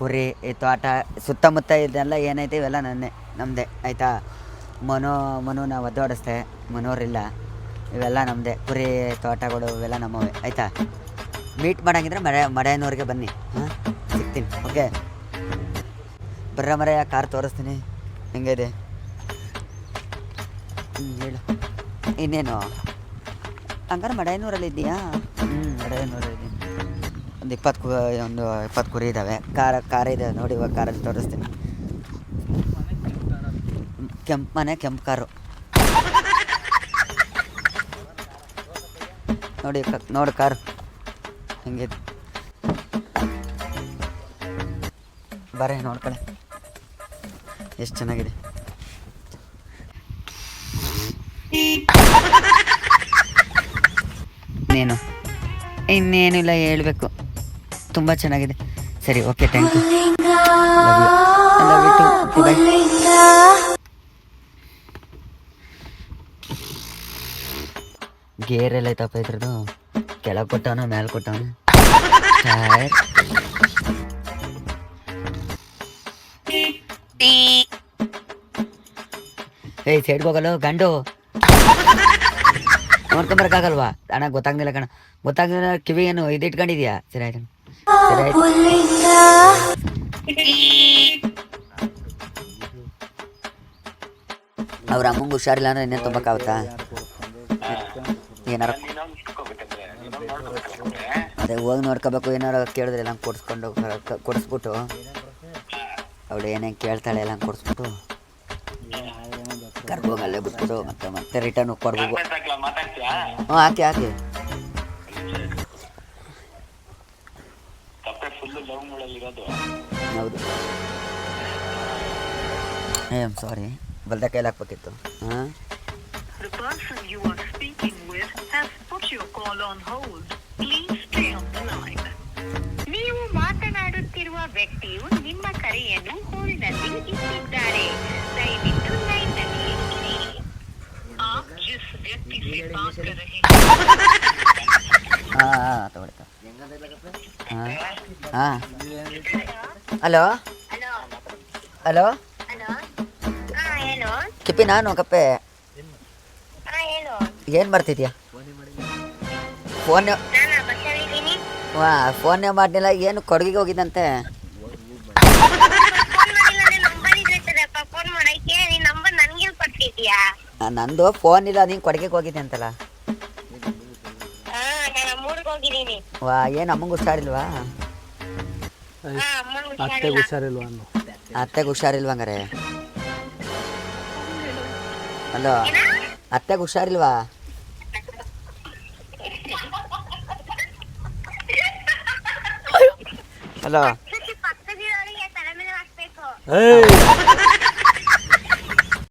ಕುರಿ, ಈ ತೋಟ, ಸುತ್ತಮುತ್ತ ಇದೆಲ್ಲ ಏನೈತೆ ಇವೆಲ್ಲ ನನ್ನೇ ನಮ್ಮದೇ ಆಯಿತಾ? ಮನು ಮನು ನಾವು ಒದ್ದಾಡಿಸ್ದೆ ಮನೋರಿಲ್ಲ. ಇವೆಲ್ಲ ನಮ್ಮದೇ ಕುರಿ, ತೋಟಗಳು, ಇವೆಲ್ಲ ನಮ್ಮವೇ, ಆಯಿತಾ? ಮೀಟ್ ಮಾಡಂಗಿದ್ರೆ ಮಡೆ ಮಡೆಯನವ್ರಿಗೆ ಬನ್ನಿ, ಹಾಂ? ಸಿಗ್ತೀನಿ, ಓಕೆ? ಬರ್ರ ಮರೆಯ ಕಾರ್ ತೋರಿಸ್ತೀನಿ ಹೆಂಗಿದೆ ಹ್ಞೂ ಹೇಳು. ಇನ್ನೇನು? ಹಂಗಾರೆ ಮಡೆಯನೂರಲ್ಲಿ ಇದೆಯಾ ಹ್ಞೂ ಮಡೆಯನೂರಲ್ಲಿ ಒಂದು ಇಪ್ಪತ್ತು ಒಂದು ಇಪ್ಪತ್ತು ಕುರಿ ಇದ್ದಾವೆ ಕಾರ ಕಾರ ಇದೆ. ನೋಡಿ ಇವಾಗ ಕಾರಲ್ಲಿ ತೋರಿಸ್ತೀನಿ. ಕೆಂಪು ಮನೆ, ಕೆಂಪು ಕಾರು. ನೋಡಿ ನೋಡಿ ಕಾರು. ಹೆಂಗಿದೆ? ಬರೇ ನೋಡ್ಕೊಳ್ಳಿ ಎಷ್ಟು ಚೆನ್ನಾಗಿದೆ. ಇನ್ನೇನು? ಇನ್ನೇನಿಲ್ಲ, ಹೇಳಬೇಕು. ತುಂಬ ಚೆನ್ನಾಗಿದೆ. ಸರಿ okay thank you love you too bye gear ಎಲ್ಲ ಐತಪ್ಪ ಇದ್ರದ್ದು? ಕೆಳಗೆ ಕೊಟ್ಟವನ ಮೇಲೆ ಕೊಟ್ಟವನ? ಟೈರ್ ಏಯ್ ಸೈಡ್ಗೆ ಹೋಗಲ್ಲ ಗಂಡು. ನೋಡ್ಕೊಂಬರಕ್ಕಾಗಲ್ವಾ? ಅಣ್ಣ ಗೊತ್ತಾಗ್ಲಿಲ್ಲ ಕಣ. ಗೊತ್ತಾಗ್ಲಿಲ್ಲ ಕಿವಿ ಏನು ಇದು ಇಟ್ಕೊಂಡಿದ್ಯಾ ಸರಿ ಆಯ್ತು ಅವ್ರ ಅಮ್ಮಂಗೆ ಹುಷಾರಿಲ್ಲ ಅಂದ್ರೆ ಇನ್ನೇನು ತುಂಬಕ್ಕಾಗುತ್ತಾ? ಏನಾರ ಅದೇ ಹೋಗಿ ನೋಡ್ಕೋಬೇಕು, ಏನಾರ ಕೇಳಿದ್ರೆ ಎಲ್ಲ ಕೊಡಿಸ್ಕೊಂಡು ಕೊಡಿಸ್ಬಿಟ್ಟು. ಅವಳು ಏನೇನು ಕೇಳ್ತಾಳೆ ಎಲ್ಲ ಕೊಡಿಸ್ಬಿಟ್ಟು. ಕರ್ಕೋಗಿ ಅಲ್ಲೇ ಬಿಟ್ಬಿಟ್ಟು ಮತ್ತೆ ಮತ್ತೆ ರಿಟರ್ನ್ ಕೊಡ್ಬೇಕು. ಹ್ಞೂ ಹಾಕಿ ಹಾಕಿ. ಹೌದು ಏ ಸಾರಿ ಬಲ್ದ ಕೈಲಿ ಹಾಕ್ಬೇಕಿತ್ತು ಹಾಂ The person you are speaking with has put your call on hold. Please stay on the line. ನೀವು ಮಾತನಾಡುತ್ತಿರುವ ವ್ಯಕ್ತಿಯು ನಿಮ್ಮ ಕರೆಯನ್ನು ಹೋಲ್ಡ್ನಲ್ಲಿ ಇಟ್ಟಿದ್ದಾರೆ ದಯವಿಟ್ಟು ಲೈನ್ನಲ್ಲಿ ಇರಿ आप जिस व्यक्ति से बात कर रहे हैं ಹಾಂ ಹಾಂ ತಗೊಳ್ತಾ ಹಾಂ. ಹಾಂ. ಹಲೋ? ಹಲೋ? ಹಾ ಕಿಪ್ಪಿ ನಾನು ಕಪ್ಪೆ. ಹಾ ಏನು ಬರ್ತಿದ್ಯಾ ಫೋನ್ ವಾ ಫೋನೇ ಮಾಡಲಿಲ್ಲ, ಏನು ಕೊಡಗಿಗೆ ಹೋಗಿದ್ದಂತೆ. ನಂದು ಫೋನ್ ಇಲ್ಲ, ನೀನು ಕೊಡಗಿಗೆ ಹೋಗಿದ್ದೆ ಅಂತಲ್ಲ. ವಾ ಏನು ಅಮ್ಮಂಗೆ ಹುಷಾರಿಲ್ವಾ ಅತ್ತೆಗೆ ಹುಷಾರಿಲ್ವಾ ಅನ್ನು ಅತ್ತೆಗೆ ಹುಷಾರಿಲ್ವಾ ಹಂಗಾರೆ ಹಲೋ ಅತ್ತೆಗೆ ಹುಷಾರಿಲ್ವಾ ಹಲೋ ಏಯ್